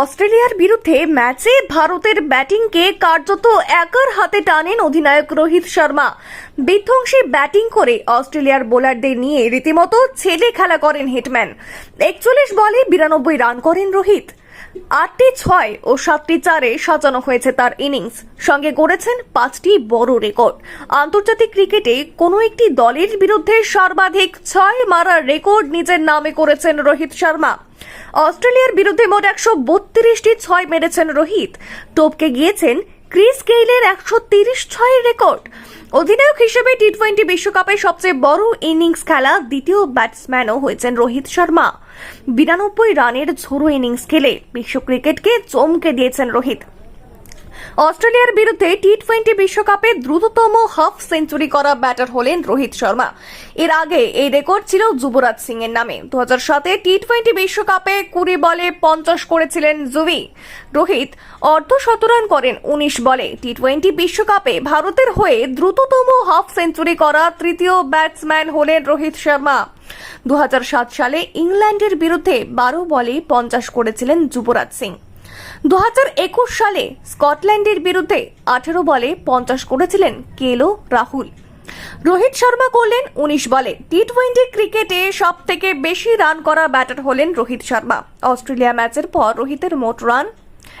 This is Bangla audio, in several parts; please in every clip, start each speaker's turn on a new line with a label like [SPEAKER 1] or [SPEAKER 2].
[SPEAKER 1] অস্ট্রেলিয়ার বিরুদ্ধে ম্যাচে ভারতের ব্যাটিংকে কার্যত একার হাতে টানেন অধিনায়ক রোহিত শর্মা। বিধ্বংসী ব্যাটিং করে অস্ট্রেলিয়ার বোলারদের নিয়ে রীতিমতো ছেলে খেলা করেন হিটম্যান একচল্লিশ বলে বিরানব্বই রান করেন রোহিত। আটটি ছয় ও সাতটি চারে সাজানো হয়েছে তার ইনিংস। সঙ্গে গড়েছেন পাঁচটি বড় রেকর্ড। আন্তর্জাতিক ক্রিকেটে কোনো একটি দলের বিরুদ্ধে সর্বাধিক ছয় মারার রেকর্ড নিজের নামে করেছেন রোহিত শর্মা। অস্ট্রেলিয়ার বিরুদ্ধে মোট একশো বত্রিশটি ছয় মেরেছেন রোহিত। টপকে গিয়েছেন ক্রিস গেইলের একশো তিরিশ ছয়ের রেকর্ড। অধিনায়ক হিসেবে টি টোয়েন্টি বিশ্বকাপে সবচেয়ে বড় ইনিংস খেলা দ্বিতীয় ব্যাটসম্যানও হয়েছেন রোহিত শর্মা। বিরানব্বই রানের ঝোড়ো ইনিংস খেলে বিশ্ব ক্রিকেটকে চমকে দিয়েছেন রোহিত। অস্ট্রেলিয়ার বিরুদ্ধে টি টোয়েন্টি বিশ্বকাপে দ্রুততম হাফ সেঞ্চুরি করা ব্যাটার হলেন রোহিত শর্মা। এর আগে এই রেকর্ড ছিল যুবরাজ সিং এর নামে। দু সাতে টি টোয়েন্টি বিশ্বকাপে কুড়ি বলে পঞ্চাশ করেছিলেন জুভি। রোহিত অর্ধ শতরান করেন উনিশ বলে। টি টোয়েন্টি বিশ্বকাপে ভারতের হয়ে দ্রুততম হাফ সেঞ্চুরি করা তৃতীয় ব্যাটসম্যান হলেন রোহিত শর্মা। দু হাজার সাত সালে ইংল্যান্ডের বিরুদ্ধে বারো বলে পঞ্চাশ করেছিলেন যুবরাজ সিং। দু হাজার একুশ সালে স্কটল্যান্ডের বিরুদ্ধে আঠেরো বলে পঞ্চাশ করেছিলেন কেলো রাহুল। রোহিত শর্মা করলেন উনিশ বলে। টি টোয়েন্টি ক্রিকেটে সব থেকে বেশি রান করা ব্যাটার হলেন রোহিত শর্মা। অস্ট্রেলিয়া ম্যাচের পর রোহিতের মোট রান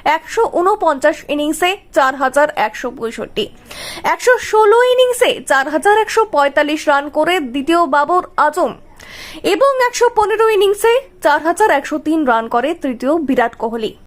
[SPEAKER 1] একশো উনপঞ্চাশ ইনিংসে চার হাজার একশো পঁয়ষট্টি। একশো ষোলো ইনিংসে চার হাজার একশো পঁয়তাল্লিশ রান করে দ্বিতীয় বাবর আজম এবং একশো পনেরো ইনিংসে চার হাজার একশো তিন রান করে তৃতীয় বিরাট কোহলি।